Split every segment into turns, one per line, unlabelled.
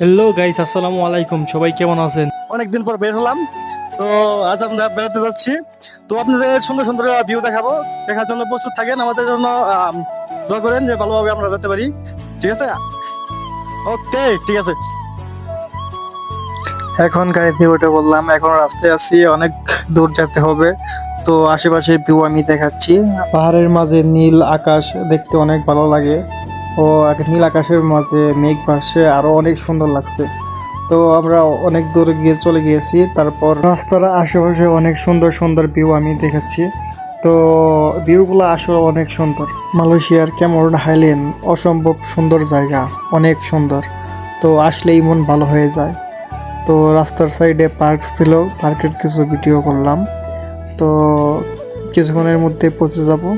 Hello guys আসসালামু আলাইকুম। সবাই কেমন আছেন?
অনেকদিন পর বের হলাম। তো আজ আমরা বেড়াতে যাচ্ছি। তো আপনাদের সুন্দর সুন্দর ভিউ দেখাবো। দেখার জন্য প্রস্তুত থাকেন। আমাদের জন্য দোয়া করেন যে ভালোভাবে আমরা যেতে পারি। ঠিক আছে? ওকে ঠিক আছে। এখন গাড়িতে উঠে বললাম। এখন রাস্তায় আছি। অনেক দূর যেতে হবে। তো আশেপাশে ভিউ আমি দেখাচ্ছি। পাহাড়ের মাঝে নীল আকাশ দেখতে অনেক ভালো লাগে। ও এক- নীল আকাশের মাঝে মেঘ ভাসে, আরও অনেক সুন্দর লাগছে। তো আমরা অনেক দূর গিয়ে চলে গিয়েছি, তারপর রাস্তার আশেপাশে অনেক সুন্দর সুন্দর ভিউ আমি দেখাচ্ছি তো ভিউগুলো আসলে অনেক সুন্দর। মালয়েশিয়ার ক্যামরন হাইল্যান্ড, অসম্ভব সুন্দর জায়গা, অনেক সুন্দর। তো আসলেই মন ভালো হয়ে যায়। তো রাস্তার সাইডে পার্ক ছিল পার্কের কিছু ভিডিও করলাম। তো কিছুক্ষণের মধ্যে পৌঁছে যাব।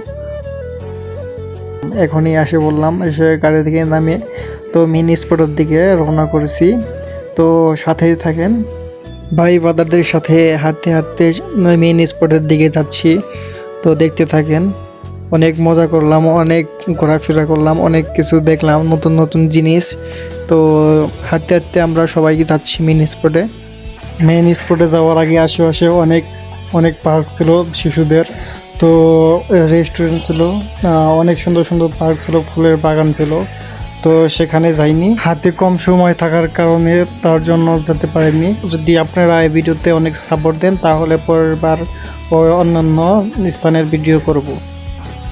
এখনই আসে বললাম, এসে গাড়ি থেকে নামে তো মিনি স্পটের দিকে রওনা করেছি। তো সাথেই থাকেন, ভাই বাদারদের সাথে হাঁটতে হাঁটতে মেইন স্পটের দিকে যাচ্ছি। তো দেখতে থাকেন, অনেক মজা করলাম, অনেক ঘোরাফেরা করলাম, অনেক কিছু দেখলাম, নতুন নতুন জিনিস। তো হাঁটতে হাঁটতে আমরা সবাই যাচ্ছি মেইন স্পটে মেন স্পটে যাওয়ার আগে আশেপাশে অনেক অনেক পার্ক ছিল শিশুদের। তো রেস্টুরেন্ট ছিল অনেক সুন্দর সুন্দর পার্ক ছিল, ফুলের বাগান ছিল। তো সেখানে যাইনি। হাতে কম সময় থাকার কারণে তার জন্য যেতে পারিনি। যদি আপনারা এই ভিডিওতে অনেক সাপোর্ট দেন, তাহলে পরের বার অন্যান্য স্থানের ভিডিও করব।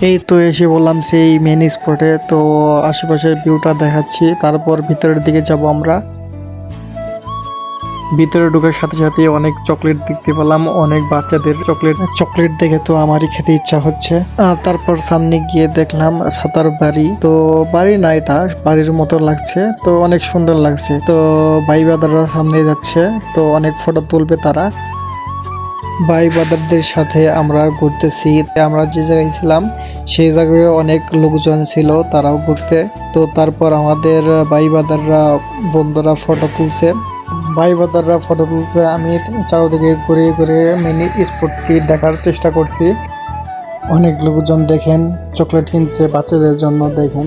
এই তো এসে বললাম সেই মেন স্পটে তো আশেপাশের ভিউটা দেখাচ্ছি। তারপর ভিতরের দিকে যাব আমরা। ভিতরে ঢোকার সাথে সাথে অনেক চকলেট দেখতে পেলাম, অনেক বাচ্চাদের চকলেট চকলেট দেখে তো আমারই খেতে ইচ্ছা হচ্ছে। তারপর সামনে গিয়ে দেখলাম সাতার বাড়ি। তো বাড়ি না এটা, বাড়ির মতো লাগছে। তো অনেক সুন্দর লাগছে। তো ভাই বাদাররা সামনে যাচ্ছে। তো অনেক ফটো তুলবে তারা। ভাই বাদারদের সাথে আমরা ঘুরতেছি। আমরা যে জায়গায় ছিলাম, সেই জায়গায় অনেক লোকজন ছিল, তারাও ঘুরছে। তো তারপর আমাদের ভাই বাদাররা বন্ধুরা ফটো তুলছে। ভাই বাদাররা ফটো তুলছে। আমি চারোদিকে ঘুরে ঘুরে মিনি স্পটটি দেখার চেষ্টা করছি। অনেক লোকজন দেখেন চকলেট কিনছে, বাচ্চাদের জন্য দেখেন।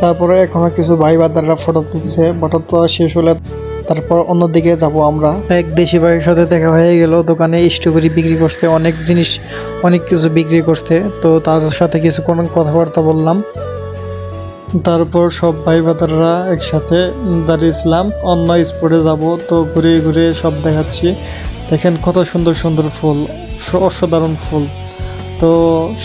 তারপরে এখনও কিছু ভাই বাদাররা ফটো তুলছে। ফটো তোলা শেষ হলে তারপর অন্যদিকে যাব আমরা। এক দেশি ভাইয়ের সাথে দেখা হয়ে গেল। দোকানে স্ট্রবেরি বিক্রি করতে অনেক জিনিস, অনেক কিছু বিক্রি করতে তো তার সাথে কিছু কোনো কথাবার্তা বললাম। তারপর সব ভাই ভাতারা একসাথে দাঁড়িয়েছিলাম অন্য স্পটে যাব তো ঘুরে ঘুরে সব দেখাচ্ছি। দেখেন কত সুন্দর সুন্দর ফুল, অসাধারণ ফুল। তো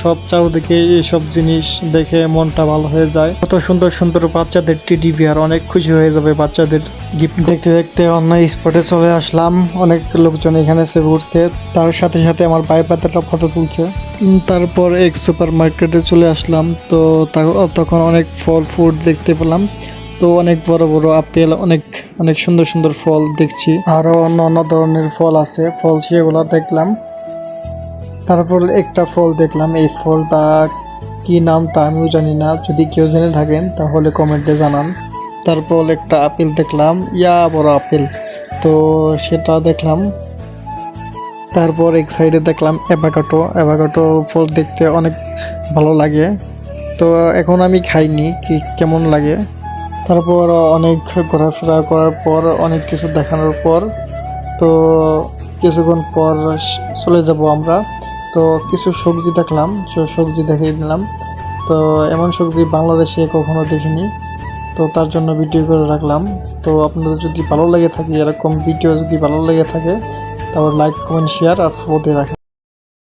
সব চারদিকে এইসব জিনিস দেখে মনটা ভালো হয়ে যায়। কত সুন্দর সুন্দর বাচ্চাদের টিডি বিয়ার অনেক খুশি হয়ে যাবে বাচ্চাদের গিফট দেখতে দেখতে অন্য স্পটে চলে আসলাম। অনেক লোকজন এখানে এসে ঘুরতে তার সাথে সাথে আমার ভাই পাতাটা ফটো তুলছে। তারপর এক সুপার মার্কেটে চলে আসলাম। তো তখন অনেক ফল ফ্রুট দেখতে পেলাম। তো অনেক বড় বড় আপেল, অনেক অনেক সুন্দর সুন্দর ফল দেখছি। আরও অন্য অন্য ধরনের ফল আছে। ফল সেগুলো দেখলাম। তারপর একটা ফল দেখলাম, এই ফলটা কি নামটা আমিও জানি না। যদি কেউ জেনে থাকেন, তাহলে কমেন্টে জানান। তারপর একটা আপেল দেখলাম, ইয়া বড় আপেল। তো সেটা দেখলাম। তারপর এক সাইডে দেখলাম অ্যাভাকাটো অ্যাভাকাটো ফল দেখতে অনেক ভালো লাগে। তো এখন আমি খাইনি, কি কেমন লাগে। তারপর অনেক ঘোরাফেরা করার পর, অনেক কিছু দেখানোর পর, তো কিছুক্ষণ পর চলে যাব আমরা। তো কিছু সবজি দেখলাম সবজি দেখিয়ে দিলাম। তো এমন সবজি বাংলাদেশে কখনো দেখিনি, তো তার জন্য ভিডিও করে রাখলাম। তো আপনাদের যদি ভালো লেগে থাকে, এরকম ভিডিও যদি ভালো লেগে থাকে, তাহলে লাইক কমেন্ট শেয়ার আর ফলো রাখেন।